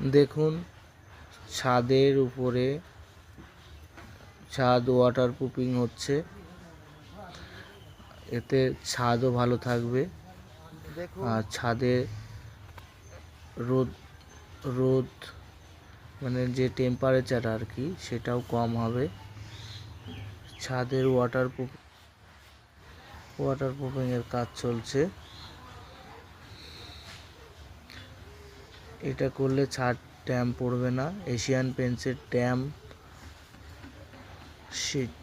দেখুন ছাদের উপরে ছাদ ওয়াটার প্রুফিং হচ্ছে। এতে ছাদও ভালো থাকবে। আর ছাদে রোদ রোদ মানে যে টেম্পারেচার আর কি সেটাও কম হবে। ছাদের ওয়াটার প্রুফ ওয়াটার প্রুফিংয়ের কাজ চলছে। এটা করলে ছাদ ট্যাম পড়বে না এশিয়ান পেন্সের ট্যাম শিট